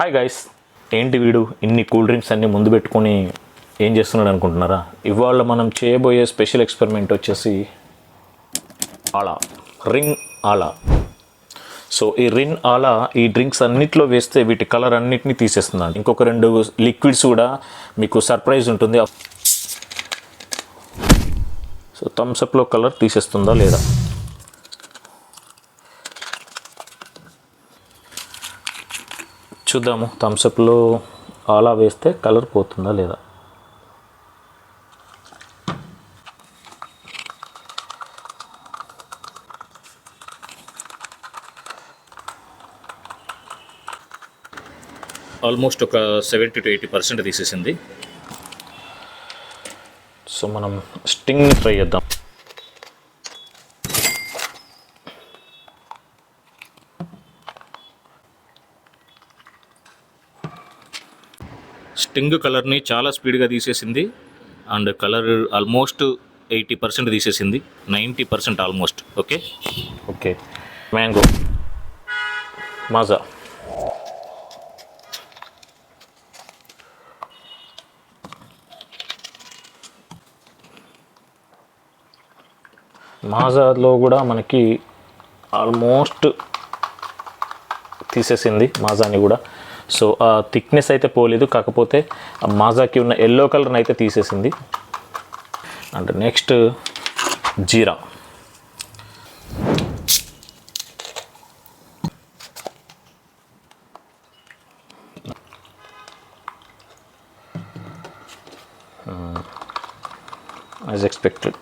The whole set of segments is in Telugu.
హాయ్ గైస్ ఏంటి వీడు? ఇన్ని కూల్ డ్రింక్స్ అన్నీ ముందు పెట్టుకొని ఏం చేస్తున్నాడు అనుకుంటున్నారా? ఇవాళ మనం చేయబోయే స్పెషల్ ఎక్స్పెరిమెంట్ వచ్చేసి ఆలా రింగ్ ఆలా. సో ఈ రిన్ ఆలా ఈ డ్రింక్స్ అన్నిట్లో వేస్తే వీటి కలర్ అన్నిటిని తీసేస్తున్నాను. ఇంకొక రెండు లిక్విడ్స్ కూడా మీకు సర్ప్రైజ్ ఉంటుంది. సో థమ్స్అప్లో కలర్ తీసేస్తుందా లేదా? చూద్దాము. థమ్స్అప్లో ఆలా వేస్తే కలర్ పోతుందా లేదా? ఆల్మోస్ట్ ఒక సెవెంటీ టు ఎయిటీ పర్సెంట్ తీసేసింది. సో మనం స్టింగ్ ట్రై చేద్దాం. స్టింగ్ కలర్ని చాలా స్పీడ్గా తీసేసింది. And colour almost eighty percent తీసేసింది. Ninety percent almost. Okay? Okay. Mango. Maaza. మాజాలో కూడా మనకి ఆల్మోస్ట్ తీసేసింది మాజాని కూడా. సో ఆ థిక్నెస్ అయితే పోలేదు కాకపోతే ఆ మాజాకి ఉన్న ఎల్లో కలర్ని అయితే తీసేసింది. And next Jeera. As expected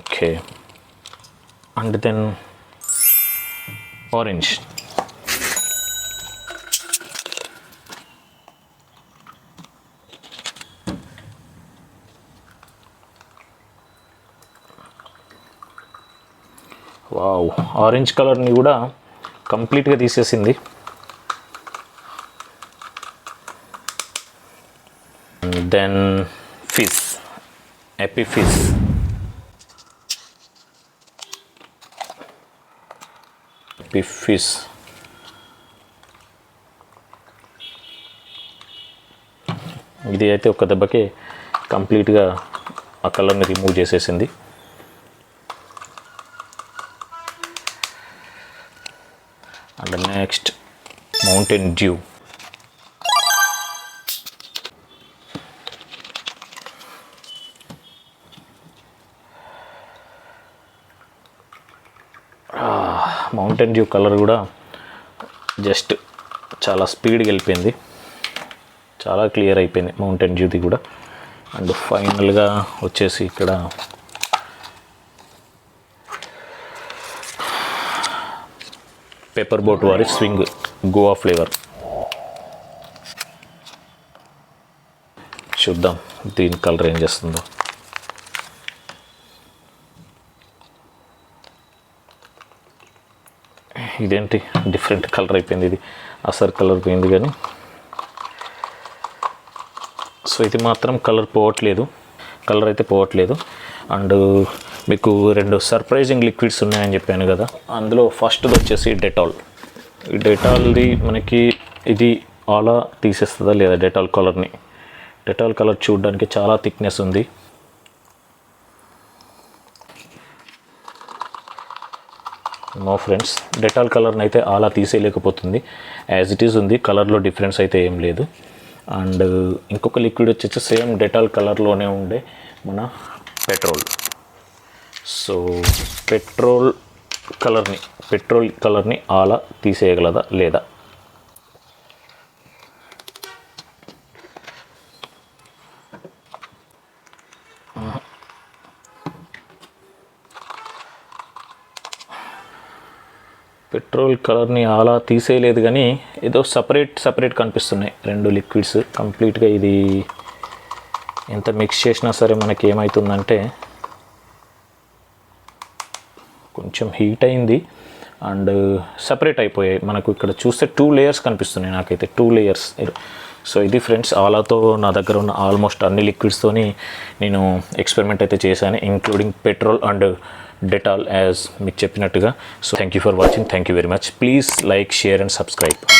okay and then orange wow orange కలర్ని కూడా కంప్లీట్గా తీసేసింది. Then Fizz Appy Fizz Appy ఇది అయితే ఒక దెబ్బకి కంప్లీట్గా ఆ కలర్ని రిమూవ్ చేసేసింది. And next Mountain Dew Mountain Dew colour కూడా జస్ట్ చాలా స్పీడ్గా వెళ్ళిపోయింది. చాలా క్లియర్ అయిపోయింది మౌంటైన్ డ్యూది కూడా. అండ్ ఫైనల్గా వచ్చేసి ఇక్కడ పేపర్ బోట్ వారి స్వింగ్ గోవా ఫ్లేవర్ చూద్దాం దీని కలర్ ఏం చేస్తుందో. ఇదేంటి? డిఫరెంట్ కలర్ అయిపోయింది ఇది. అసలు కలర్ పోయింది కానీ. సో ఇది మాత్రం కలర్ పోవట్లేదు. కలర్ అయితే పోవట్లేదు. అండ్ మీకు రెండు సర్ప్రైజింగ్ లిక్విడ్స్ ఉన్నాయని చెప్పాను కదా. అందులో ఫస్ట్ది వచ్చేసి డెటాల్. ఈ డెటాల్ది మనకి ఇది అలా తీసేస్తుందా లేదా డెటాల్ కలర్ని? డెటాల్ కలర్ చూడడానికి చాలా థిక్నెస్ ఉంది. నో ఫ్రెండ్స్ డెటాల్ కలర్ని అయితే అలా తీసేయలేకపోతుంది. యాజ్ ఇట్ ఈస్ ఉంది కలర్లో డిఫరెన్స్ అయితే ఏం లేదు. అండ్ uh, ఇంకొక లిక్విడ్ వచ్చేసి సేమ్ డెటాల్ కలర్లోనే ఉండే మన పెట్రోల్ సో పెట్రోల్ కలర్ని పెట్రోల్ కలర్ని అలా తీసేయగలదా? లేదా? పెట్రోల్ కలర్ని అలా తీసేయలేదు కానీ ఏదో సపరేట్ సపరేట్ కనిపిస్తున్నాయి. రెండు లిక్విడ్స్. కంప్లీట్గా ఇది ఎంత మిక్స్ చేసినా సరే మనకి ఏమవుతుందంటే కొంచెం హీట్ అయింది. అండ్ సపరేట్ అయిపోయాయి. మనకు ఇక్కడ చూస్తే టూ లేయర్స్ కనిపిస్తున్నాయి నాకైతే. Two layers. సో ఇది ఫ్రెండ్స్ ఆలాతో నా దగ్గర ఉన్న ఆల్మోస్ట్ అన్ని లిక్విడ్స్తోని నేను ఎక్స్పెరిమెంట్ అయితే చేశాను including petrol and Dettol as మీకు చెప్పినట్టుగా. So thank you for watching thank you very much please like share and subscribe